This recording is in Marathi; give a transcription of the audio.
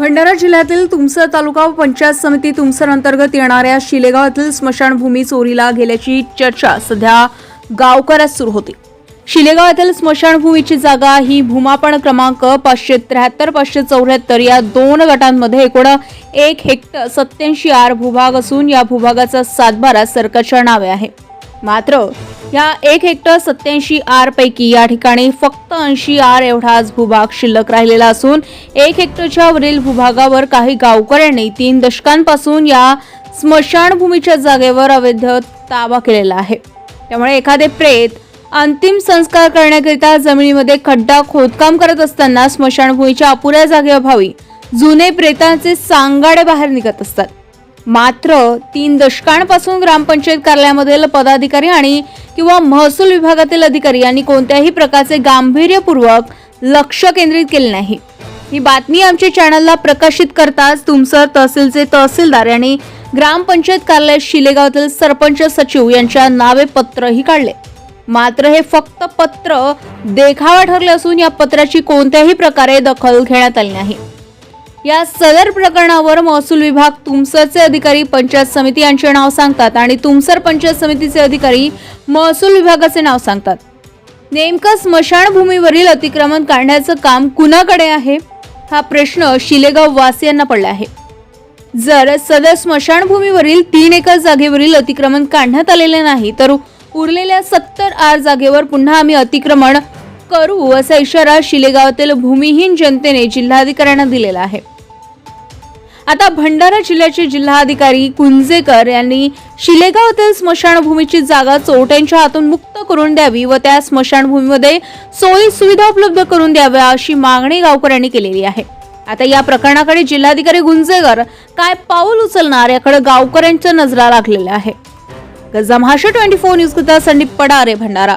भंडारा जिल्ह्यातील तुमसर तालुका पंचायत समिती तुमसर अंतर्गत येणाऱ्या शिलेगावातील स्मशानभूमी चोरीला गेल्याची चर्चा सध्या गावकऱ्यात सुरू होती. शिलेगाव येथील स्मशानभूमीची जागा ही भूमापण क्रमांक पाचशे त्र्याहत्तर पाचशे चौऱ्याहत्तर या दोन गटांमध्ये एकूण एक हेक्टर सत्याऐंशी आर भूभाग असून या भूभागाचा सातबारा सरकारच्या नावे आहे. मात्र या एक हेक्टर सत्याऐंशी आर पैकी या ठिकाणी फक्त ऐंशी आर एवढाच भूभाग शिल्लक राहिलेला असून एक हेक्टरच्या वरील भूभागावर काही गावकऱ्यांनी तीन दशकांपासून या स्मशानभूमीच्या जागेवर अवैध ताबा केलेला आहे. त्यामुळे एखादे प्रेत अंतिम संस्कार करण्याकरिता जमिनीमध्ये खड्डा खोदकाम करत असताना स्मशानभूमीच्या अपुऱ्या जागेअभावी जुने प्रेतांचे सांगाडे बाहेर निघत असतात. मात्र तीन दशकांपासून ग्रामपंचायत कार्यालयामधील पदाधिकारी आणि किंवा महसूल विभागातील अधिकारी यांनी कोणत्याही प्रकारचे गांभीर्यपूर्वक लक्ष केंद्रित केले नाही. ही बातमी आमच्या चॅनलला प्रकाशित करताच तुमसर तहसीलचे तहसीलदार यांनी ग्रामपंचायत कार्यालय शिलेगावातील सरपंच सचिव यांच्या नावे पत्रही काढले. मात्र हे फक्त पत्र देखावा ठरले असून या पत्राची कोणत्याही प्रकारे दखल घेण्यात आली नाही. या सदर प्रकरणावर महसूल विभाग तुमसरचे अधिकारी पंचायत समिती यांचे नाव सांगतात आणि तुमसर पंचायत समितीचे अधिकारी महसूल विभागाचे नाव सांगतात. नेमकं स्मशानभूमीवरील अतिक्रमण काढण्याचं काम कुणाकडे आहे? हा प्रश्न शिलेगाव वासियांना पडला आहे. जर सदर स्मशानभूमीवरील तीन एकर जागेवरील अतिक्रमण काढण्यात आलेले नाही तर उरलेल्या सत्तर आर जागेवर पुन्हा आम्ही अतिक्रमण करू असा इशारा शिलेगावातील भूमिहीन जनतेने जिल्हाधिकाऱ्यांना दिलेला आहे. आता भंडारा जिल्ह्याचे जिल्हाधिकारी कुंजेकर यांनी शिलेगावातील स्मशानभूमीची जागा चोरट्यांच्या हातून मुक्त करून द्यावी व त्या स्मशानभूमीमध्ये सोयी सुविधा उपलब्ध करून द्याव्या अशी मागणी गावकऱ्यांनी केलेली आहे. आता या प्रकरणाकडे जिल्हाधिकारी गुंजेकर काय पाऊल उचलणार याकडे गावकऱ्यांच्या नजरा लागलेल्या आहे. गजा महाराष्ट्र ट्वेंटी फोर न्यूज करिता संदीप पडारे भंडारा.